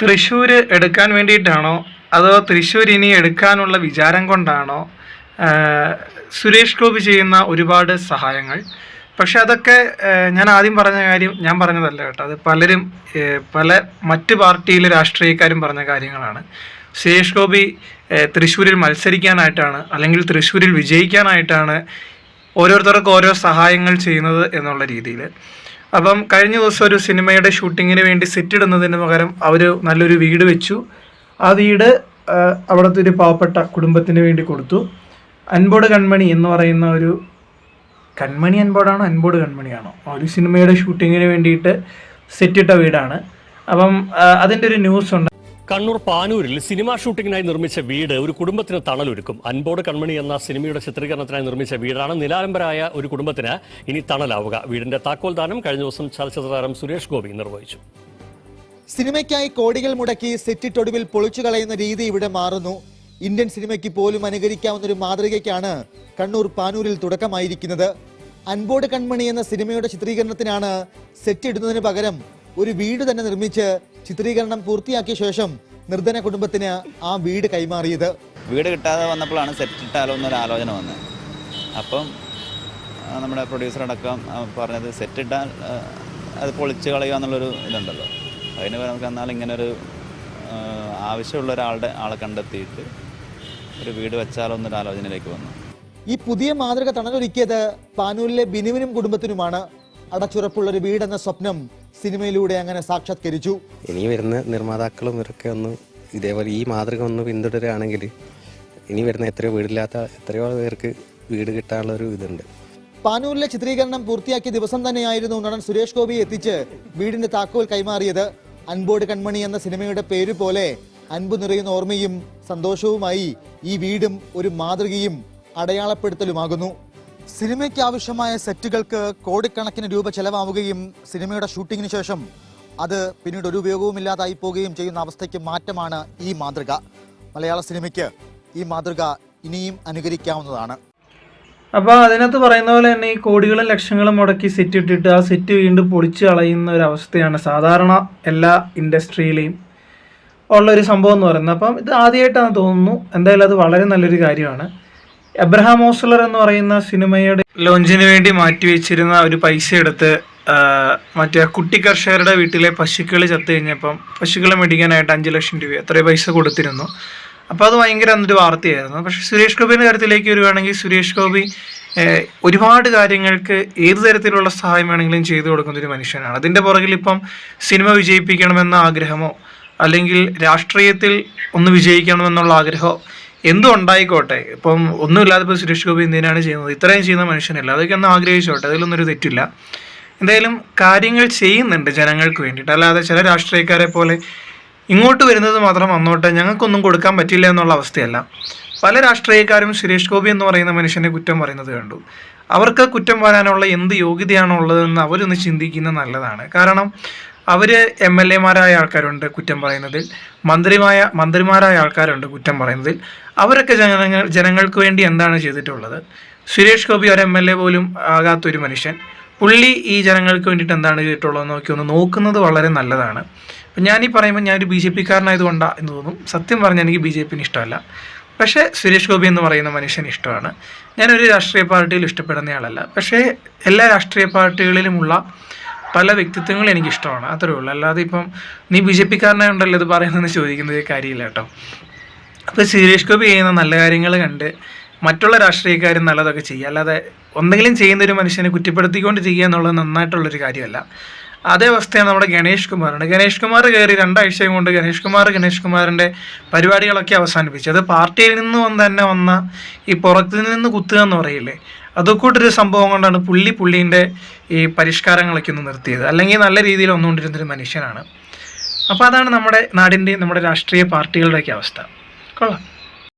തൃശ്ശൂർ എടുക്കാൻ വേണ്ടിയിട്ടാണോ? അതോ തൃശ്ശൂർ ഇനി എടുക്കാനുള്ള വിചാരം കൊണ്ടാണോ? സുരേഷ് ഗോപി ചെയ്യുന്ന ഒരുപാട് സഹായങ്ങൾ. പക്ഷെ അതൊക്കെ ഞാൻ ആദ്യം പറഞ്ഞ കാര്യം ഞാൻ പറഞ്ഞതല്ല കേട്ടോ. അത് പലരും പല മറ്റ് പാർട്ടിയിലെ രാഷ്ട്രീയക്കാരും പറഞ്ഞ കാര്യങ്ങളാണ്. സുരേഷ് ഗോപി തൃശ്ശൂരിൽ മത്സരിക്കാനായിട്ടാണ് അല്ലെങ്കിൽ തൃശ്ശൂരിൽ വിജയിക്കാനായിട്ടാണ് ഓരോരുത്തർക്കും ഓരോ സഹായങ്ങൾ ചെയ്യുന്നത് എന്നുള്ള രീതിയിൽ അപ്പം കഴിഞ്ഞ ദിവസം ഒരു സിനിമയുടെ ഷൂട്ടിങ്ങിന് വേണ്ടി സെറ്റ് ഇടുന്നതിന് പകരം അവർ നല്ലൊരു വീട് വെച്ചു. ആ വീട് അവിടുത്തെ ഒരു പാവപ്പെട്ട കുടുംബത്തിന് വേണ്ടി കൊടുത്തു. അൻപോട് കൺമണി എന്ന് പറയുന്ന ഒരു കൺമണി അൻപോടാണോ അൻപോട് കൺമണിയാണോ? ഒരു സിനിമയുടെ ഷൂട്ടിങ്ങിന് വേണ്ടിയിട്ട് സെറ്റിട്ട വീടാണ്. അപ്പം അതിന്റെ ഒരു ന്യൂസ് ഉണ്ട്. കണ്ണൂർ പാനൂരിൽ സിനിമാ ഷൂട്ടിങ്ങിനായി നിർമ്മിച്ച വീട് ഒരു കുടുംബത്തിന് തണലൊരുക്കും. അൻപോട് കൺമണി എന്ന സിനിമയുടെ ചിത്രീകരണത്തിനായി നിർമ്മിച്ച വീടാണ് നിലാലംബരായ ഒരു കുടുംബത്തിന് ഇനി തണലാവുക. വീടിന്റെ താക്കോൽ ദാനം കഴിഞ്ഞ ദിവസം ചലച്ചിത്ര താരം സുരേഷ് ഗോപി നിർവഹിച്ചു. സിനിമയ്ക്കായി കോടികൾ മുടക്കി സെറ്റിട്ടൊടുവിൽ പൊളിച്ചു കളയുന്ന രീതി ഇവിടെ മാറുന്നു. ഇന്ത്യൻ സിനിമയ്ക്ക് പോലും അനുകരിക്കാവുന്ന ഒരു മാതൃകയ്ക്കാണ് കണ്ണൂർ പാനൂരിൽ തുടക്കമായിരിക്കുന്നത്. അൻപോട് കൺമണി എന്ന സിനിമയുടെ ചിത്രീകരണത്തിനാണ് സെറ്റ് ഇടുന്നതിന് പകരം ഒരു വീട് തന്നെ നിർമ്മിച്ച് ചിത്രീകരണം പൂർത്തിയാക്കിയ ശേഷം നിർധന കുടുംബത്തിന് ആ വീട് കൈമാറിയത്. വീട് കിട്ടാതെ വന്നപ്പോഴാണ് സെറ്റ് ഇട്ടാലോ എന്നൊരു ആലോചന വന്നത്. അപ്പം നമ്മുടെ പ്രൊഡ്യൂസർ അടക്കം പറഞ്ഞത് സെറ്റ് ഇട്ടാൽ അത് പൊളിച്ച് കളയുക എന്നുള്ളൊരു ഇതുണ്ടല്ലോ. അതിന് നമുക്ക് എന്നാൽ ഇങ്ങനൊരു ആവശ്യമുള്ള ഒരാളുടെ ആളെ കണ്ടെത്തിയിട്ട് ഒരു വീട് വെച്ചാലോ എന്നൊരു ആലോചനയിലേക്ക് വന്നു. ഈ പുതിയ മാതൃക തണലൊരുക്കിയത് പാനൂരിലെ ബിനുവിനും കുടുംബത്തിനുമാണ്. അടച്ചുറപ്പുള്ള ഒരു വീടെന്ന സ്വപ്നം സിനിമയിലൂടെ അങ്ങനെ സാക്ഷാത്കരിച്ചു. ഇനി വരുന്ന നിർമ്മാതാക്കളും ഇവരൊക്കെ ഒന്ന് ഇതേപോലെ ഈ മാതൃക ഒന്ന് പിന്തുടരുകയാണെങ്കിൽ ഇനി വരുന്ന എത്രയോ വീടില്ലാത്ത എത്രയോ പേർക്ക് വീട് കിട്ടാനുള്ള ഒരു ഇതുണ്ട്. പാനൂരിലെ ചിത്രീകരണം പൂർത്തിയാക്കിയ ദിവസം തന്നെയായിരുന്നു നടൻ സുരേഷ് ഗോപി എത്തിച്ച് വീടിന്റെ താക്കോൽ കൈമാറിയത്. അൻപോട് കൺമണി എന്ന സിനിമയുടെ പേര് പോലെ അൻപു നിറയുന്ന ഓർമ്മയും സന്തോഷവുമായി ഈ വീടും ഒരു മാതൃകയും അടയാളപ്പെടുത്തലുമാകുന്നു. സിനിമയ്ക്ക് ആവശ്യമായ സെറ്റുകൾക്ക് കോടിക്കണക്കിന് രൂപ ചെലവാവുകയും സിനിമയുടെ ഷൂട്ടിങ്ങിന് ശേഷം അത് പിന്നീട് ഒരു ഉപയോഗവുമില്ലാതായി പോവുകയും ചെയ്യുന്ന അവസ്ഥയ്ക്ക് മാറ്റമാണ് ഈ മാതൃക. മലയാള സിനിമയ്ക്ക് ഈ മാതൃക ഇനിയും അനുകരിക്കാവുന്നതാണ്. അപ്പോൾ അതിനകത്ത് പറയുന്ന പോലെ തന്നെ ഈ കോടികളും ലക്ഷങ്ങളും മുടക്കി സെറ്റ് ഇട്ടിട്ട് ആ സെറ്റ് വീണ്ടും പൊളിച്ച് കളയുന്ന ഒരു അവസ്ഥയാണ് സാധാരണ എല്ലാ ഇൻഡസ്ട്രിയിലെയും ഉള്ള ഒരു സംഭവം എന്ന് പറയുന്നത്. അപ്പം ഇത് ആദ്യമായിട്ടാണ് തോന്നുന്നു. എന്തായാലും അത് വളരെ നല്ലൊരു കാര്യമാണ്. എബ്രഹാം ഓസ്ലർ എന്ന് പറയുന്ന സിനിമയുടെ ലോഞ്ചിന് വേണ്ടി മാറ്റിവെച്ചിരുന്ന ഒരു പൈസ എടുത്ത് മറ്റേ കുട്ടി കർഷകരുടെ വീട്ടിലെ പശുക്കൾ ചത്തു കഴിഞ്ഞപ്പം പശുക്കളെ മേടിക്കാനായിട്ട് അഞ്ച് ലക്ഷം രൂപ അത്രയും പൈസ കൊടുത്തിരുന്നു. അപ്പോൾ അത് ഭയങ്കര അന്നൊരു വാർത്തയായിരുന്നു. പക്ഷേ സുരേഷ് ഗോപിയുടെ കാര്യത്തിലേക്ക് വരുവാണെങ്കിൽ സുരേഷ് ഗോപി ഒരുപാട് കാര്യങ്ങൾക്ക് ഏത് തരത്തിലുള്ള സഹായം വേണമെങ്കിലും ചെയ്തു കൊടുക്കുന്ന ഒരു മനുഷ്യനാണ്. അതിന്റെ പുറകിൽ ഇപ്പം സിനിമ വിജയിപ്പിക്കണമെന്ന ആഗ്രഹമോ അല്ലെങ്കിൽ രാഷ്ട്രീയത്തിൽ ഒന്ന് വിജയിക്കണമെന്നുള്ള ആഗ്രഹമോ എന്തും ഉണ്ടായിക്കോട്ടെ ഇപ്പം ഒന്നുമില്ലാതെ ഇപ്പോൾ സുരേഷ് ഗോപി എന്തിനാണ് ചെയ്യുന്നത്? ഇത്രയും ചെയ്യുന്ന മനുഷ്യനല്ല. അതൊക്കെ ഒന്ന് ആഗ്രഹിച്ചോട്ടെ? അതിലൊന്നും ഒരു തെറ്റില്ല. എന്തായാലും കാര്യങ്ങൾ ചെയ്യുന്നുണ്ട് ജനങ്ങൾക്ക് വേണ്ടിയിട്ട്. അല്ലാതെ ചില രാഷ്ട്രീയക്കാരെ പോലെ ഇങ്ങോട്ട് വരുന്നത് മാത്രം വന്നോട്ടെ. ഞങ്ങൾക്കൊന്നും കൊടുക്കാൻ പറ്റില്ല എന്നുള്ള അവസ്ഥയല്ല. പല രാഷ്ട്രീയക്കാരും സുരേഷ് ഗോപി എന്ന് പറയുന്ന മനുഷ്യനെ കുറ്റം പറയുന്നത് കണ്ടു. അവർക്ക് കുറ്റം വരാനുള്ള എന്ത് യോഗ്യതയാണുള്ളതെന്ന് അവരൊന്ന് ചിന്തിക്കുന്നത് നല്ലതാണ്. കാരണം അവർ എം എൽ എമാരായ ആൾക്കാരുണ്ട് കുറ്റം പറയുന്നതിൽ. മന്ത്രിമായ മന്ത്രിമാരായ ആൾക്കാരുണ്ട് കുറ്റം പറയുന്നതിൽ. അവരൊക്കെ ജനങ്ങൾ ജനങ്ങൾക്ക് വേണ്ടി എന്താണ് ചെയ്തിട്ടുള്ളത്? സുരേഷ് ഗോപി ഒരു എം എൽ എ പോലും ആകാത്തൊരു മനുഷ്യൻ. പുള്ളി ഈ ജനങ്ങൾക്ക് വേണ്ടിയിട്ട് എന്താണ് ചെയ്തിട്ടുള്ളതെന്ന് നോക്കി ഒന്ന് നോക്കുന്നത് വളരെ നല്ലതാണ്. അപ്പം ഞാനീ പറയുമ്പോൾ ഞാനൊരു ബി ജെ പിക്കാരനായതുകൊണ്ടാണ് എന്ന് തോന്നും. സത്യം പറഞ്ഞാൽ എനിക്ക് ബി ജെ പിന് ഇഷ്ടമല്ല. പക്ഷേ സുരേഷ് ഗോപി എന്ന് പറയുന്ന മനുഷ്യൻ ഇഷ്ടമാണ്. ഞാനൊരു രാഷ്ട്രീയ പാർട്ടിയിൽ ഇഷ്ടപ്പെടുന്നയാളല്ല. പക്ഷേ എല്ലാ രാഷ്ട്രീയ പാർട്ടികളിലുമുള്ള പല വ്യക്തിത്വങ്ങളും എനിക്കിഷ്ടമാണ്. അത്രേ ഉള്ളൂ. അല്ലാതെ ഇപ്പം നീ ബി ജെ പിക്കാരനായുണ്ടല്ലോ ഇത് പറയുന്നതെന്ന് ചോദിക്കുന്നത് കാര്യമില്ല കേട്ടോ. അപ്പോൾ സുരേഷ് ഗോപി ചെയ്യുന്ന നല്ല കാര്യങ്ങൾ കണ്ട് മറ്റുള്ള രാഷ്ട്രീയക്കാരും നല്ലതൊക്കെ ചെയ്യുക. അല്ലാതെ എന്തെങ്കിലും ചെയ്യുന്ന ഒരു മനുഷ്യനെ കുറ്റപ്പെടുത്തിക്കൊണ്ട് ചെയ്യുക എന്നുള്ളത് നന്നായിട്ടുള്ളൊരു കാര്യമല്ല. അതേ അവസ്ഥയാണ് നമ്മുടെ ഗണേഷ് കുമാറിന് ഗണേഷ് കുമാർ കയറി രണ്ടാഴ്ചയും കൊണ്ട് ഗണേഷ് കുമാർ ഗണേഷ് കുമാറിന്റെ പരിപാടികളൊക്കെ അവസാനിപ്പിച്ചു. അത് പാർട്ടിയിൽ നിന്ന് തന്നെ വന്ന ഈ പുറത്തു നിന്ന് കുത്തുക എന്ന് പറയില്ലേ? അതൊക്കെ സംഭവം കൊണ്ടാണ് പുള്ളി പുള്ളീന്റെ ഈ പരിഷ്കാരങ്ങളൊക്കെ ഒന്ന് നിർത്തിയത്. അല്ലെങ്കിൽ നല്ല രീതിയിൽ വന്നുകൊണ്ടിരുന്നൊരു മനുഷ്യനാണ്. അപ്പോൾ അതാണ് നമ്മുടെ നാടിന്റെയും നമ്മുടെ രാഷ്ട്രീയ പാർട്ടികളുടെയൊക്കെ അവസ്ഥ. കൊള്ളാം.